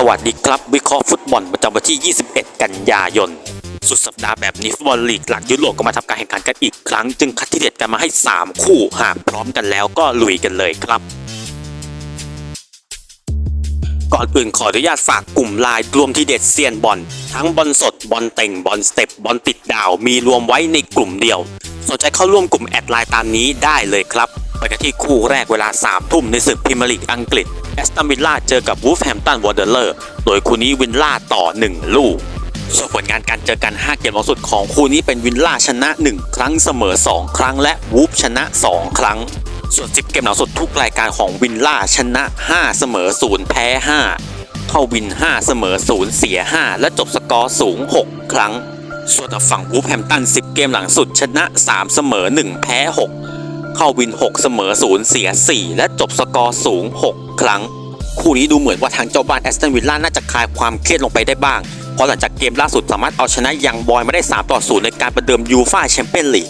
สวัสดีครับ วิเคราะห์ฟุตบอลประจำวันที่ 21 กันยายน สุดสัปดาห์แบบนี้ฟุตบอลลีกหลักยุโรปก็มาทำการแข่งขันกันอีกครั้ง จึงคัดที่เด็ดกันมาให้ 3 คู่ หากพร้อมกันแล้วก็ลุยกันเลยครับ ก่อนอื่นขออนุญาตฝากกลุ่มไลน์รวมที่เด็ดเซียนบอลทั้งบอลสดบอลเต่งบอลสเต็ปบอลติดดาวมีรวมไว้ในกลุ่มเดียว สนใจเข้าร่วมกลุ่มแอดไลน์ตามนี้ได้เลยครับไปกันที่คู่แรกเวลา3ทุ่มในศึกพรีเมียร์ลีกอังกฤษ แอสตันวิลล่าเจอกับวูฟแฮมตันวอเดอร์เลอร์ โดยคู่นี้วินล่าต่อ 1 ลูก ส่วนผลงานการเจอกัน 5 เกมล่าสุดของคู่นี้เป็นวินล่าชนะ 1 ครั้งเสมอ 2 ครั้งและวูฟชนะ 2 ครั้ง ส่วน 10 เกมหลังสุดทุกรายการของวินล่าชนะ 5 เสมอ 0 แพ้ 5 เข้าวิน 5 เสมอ 0 เสีย 5 และจบสกอร์สูง 6 ครั้ง ส่วนฝั่งวูฟแฮมตัน 10 เกมหลังสุดชนะ 3 เสมอ 1 แพ้ 6 เข้าวิน 6 เสมอ 0 เสีย 4 และจบสกอร์สูง 6 ครั้ง คู่นี้ดูเหมือนว่าทางเจ้าบ้านแอสตันวิลล่าน่าจะคลายความเครียดลงไปได้บ้าง เพราะหลังจากเกมล่าสุดสามารถเอาชนะยังบอยมาได้ 3 ต่อ 0 ในการประเดิมยูฟ่าแชมเปี้ยนลีก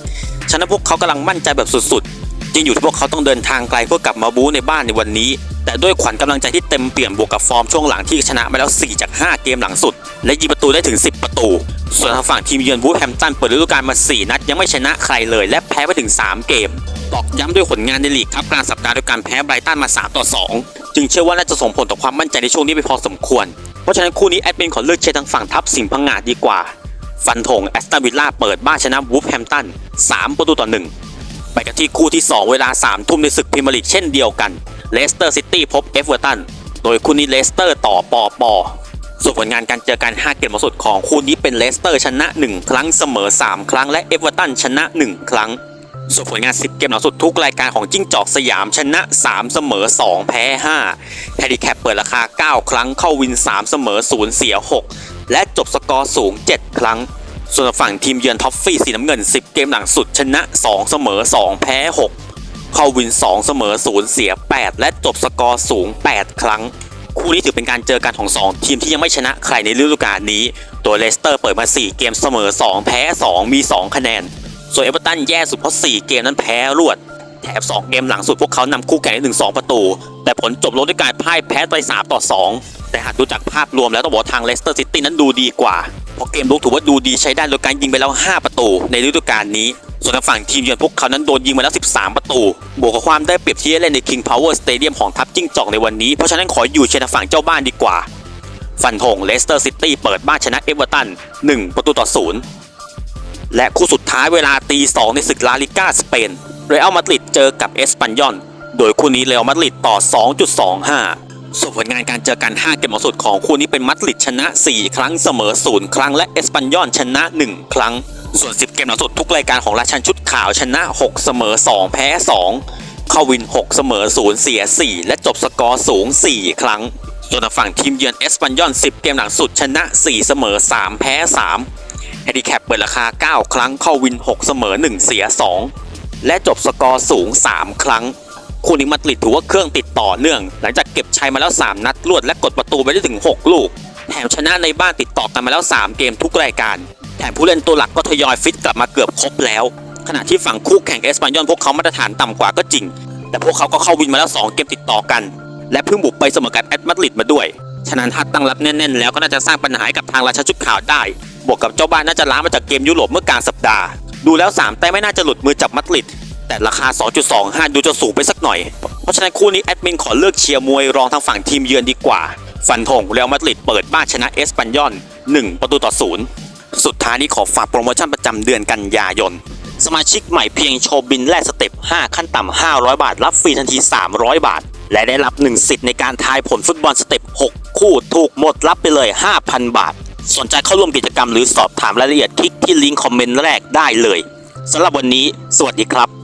ฉะนั้นพวกเขากำลังมั่นใจแบบสุดๆ จริงอยู่ที่พวกเขาต้องเดินทางไกลเพื่อกลับมาบู๊ในบ้านในวันนี้ แต่ด้วยขวัญกำลังใจที่เต็มเปี่ยมบวกกับฟอร์มช่วงหลังที่ชนะมาแล้ว 4 จาก 5 เกมหลังสุด และยิงประตูได้ถึง 10 ประตู ส่วนทางฝั่งทีมเยือนวูฟแฮมป์ตันเปิดฤดูกาลมา 4 นัดยังไม่ชนะใครเลย และแพ้ไปถึง 3 เกม ตอกย้ำด้วยผลงานในลีกครับกลางสัปดาห์ด้วยการแพ้ไบรตันมา 3 ต่อ 2 จึงเชื่อว่าน่าจะส่งผลต่อความมั่นใจในช่วงนี้ไปพอสมควร เพราะฉะนั้นคู่นี้แอดมินขอเลือกเชียร์ทางฝั่งทัพสิงห์พังงาดดีกว่า ฟันธงแอสตันวิลล่าเปิดบ้านชนะวูฟแฮมตัน3 ประตูต่อ 1 ไปกันที่คู่ที่ 2 เวลา 3 ทุ่มในศึกพรีเมียร์ลีกเช่นเดียวกันเลสเตอร์ซิตี้พบเอฟเวอร์ตันโดยคู่นี้เลสเตอร์ต่อปอปอส่วนผลงานการเจอกัน 5 เกมสุดของคู่นี้เป็นเลสเตอร์ชนะ 1 ครั้งเสมอ 3 ครั้งและเอฟเวอร์ตันชนะ 1 ครั้ง ส่วนผลงาน 10 เกมหล่าสุดทุกรายการของจิ้งจอกสยามชนะ 3 เสมอ 2 แพ้ 5แฮดิแคปเปิดราคา 9 ครั้งเข้าวิน 3 เสมอ 0 เสีย 6 และจบสกอร์สูง 7 ครั้ง ส่วนฝั่งทีมเยือนท็อฟฟี่สีน้ำเงิน 10 เกมหลังสุดชนะ 2 เสมอ 2 แพ้ 6 เข้าวิน 2 เสมอ 0 เสีย 8 และจบสกอร์สูง 8 ครั้งคู่นี้ถือเป็นการเจอกันของ 2 ทีมที่ยังไม่ชนะใครในฤดูกาลนี้ ตัวเลสเตอร์เปิดมา 4 เกมเสมอ 2 แพ้ 2 มี 2 คะแนน ส่วนเอเวอร์ตันแย่สุดเพราะ 4 เกมนั้นแพ้รวด แถม 2 เกมหลังสุดพวกเขานำคู่แข่งได้ถึง 2 ประตู แต่ผลจบลงด้วยการพ่ายแพ้ไป 3 ต่อ 2 แต่หากดูจากภาพรวมแล้วต้องบอกทางเลสเตอร์ซิตี้นั้นดูดีกว่า เพราะเกมลุกถือว่าดูดีใช้ได้โดยการยิงไปแล้ว 5 ประตูในฤดูกาลนี้ ส่วนทางฝั่งทีมเยือนพวกเขานั้นโดนยิงมาแล้ว 13 ประตู บวกกับความได้เปรียบที่ได้เล่นใน King Power Stadium ของทัพจิ้งจอกในวันนี้ เพราะฉะนั้นขออยู่เชียร์ทางฝั่งเจ้าบ้านดีกว่า ฟันธงเลสเตอร์ซิตี้เปิดบ้านชนะเอเวอร์ตัน1ประตูต่อ0 และคู่สุดท้ายเวลาตีสองในศึกลาลิก้าสเปนเรอัลมาดริดเจอกับเอสปันยอน โดยคู่นี้เรอัลมาดริดต่อ 2.25 ส่วนผลงานการเจอกัน 5 เกมล่าสุดของคู่นี้เป็นมาดริดชนะ 4 ครั้งเสมอ 0 ครั้งและเอสปันยอนชนะ 1 ครั้ง ส่วน 10 เกมหล่าสุดทุกรายการของราชันชุดขาวชนะ 6 เสมอ 2 แพ้ 2 เข้าวิน 6 เสมอ 0 เสีย 4 และจบสกอร์สูง 4 ครั้ง ส่วนฝั่งทีมเยือนเอสปันยอน 10 เกมหลังสุดชนะ 4 เสมอ 3 แพ้ 3 ฮดิแคปเปิดราคา 9 ครั้งเข้าวิน 6 เสมอ 1 เสีย 2 และจบสกอร์สูง 3 ครั้ง คู่นี้มาดริดถือว่าเครื่องติดต่อเนื่อง หลังจากเก็บชัยมาแล้ว 3 นัดรวดและกดประตูไปได้ถึง 6 ลูก แถมชนะในบ้านติดต่อกันมาแล้ว 3 เกมทุกรายการ แถมผู้เล่นตัวหลักก็ทยอยฟิตกลับมาเกือบครบแล้ว ขณะที่ฝั่งคู่แข่งเอสปานยอนพวกเขามาตรฐานต่ำกว่าก็จริง แต่พวกเขาก็เข้าวินมาแล้ว 2 เกมติดต่อกัน และเพิ่งบุกไปเสมอกับแอตมาดริดมาด้วยฉะนั้นถ้าตั้งรับแน่นๆแล้วก็น่าจะสร้างปัญหาให้กับทางราชาชุดขาวได้ บวกกับเจ้าบ้านน่าจะล้างมาจากเกมยุโรปเมื่อกลางสัปดาห์ ดูแล้ว 3 แต้มไม่น่าจะหลุดมือจากมาดริด แต่ราคา 2.25 ดูจะสูงไปสักหน่อย เพราะฉะนั้นคู่นี้แอดมินขอเลือกเชียร์มวยรองทางฝั่งทีมเยือนดีกว่า ฟันธงเรอัลมาดริดเปิดบ้านชนะเอสปันยอน 1 ประตูต่อ0สุดท้ายนี้ขอฝากโปรโมชั่นประจำเดือนกันยายน สมาชิกใหม่เพียงโชว์บินแลกสเต็ป 5 ขั้นต่ำ 500 บาท รับฟรีทันที 300 บาท และได้รับ 1 สิทธิ์ในการทายผลฟุตบอลสเต็ป 6 คู่ถูกหมดรับไปเลย 5,000 บาท สนใจเข้าร่วมกิจกรรมหรือสอบถามรายละเอียดคลิกที่ลิงก์คอมเมนต์แรกได้เลยสำหรับวันนี้ สวัสดีครับ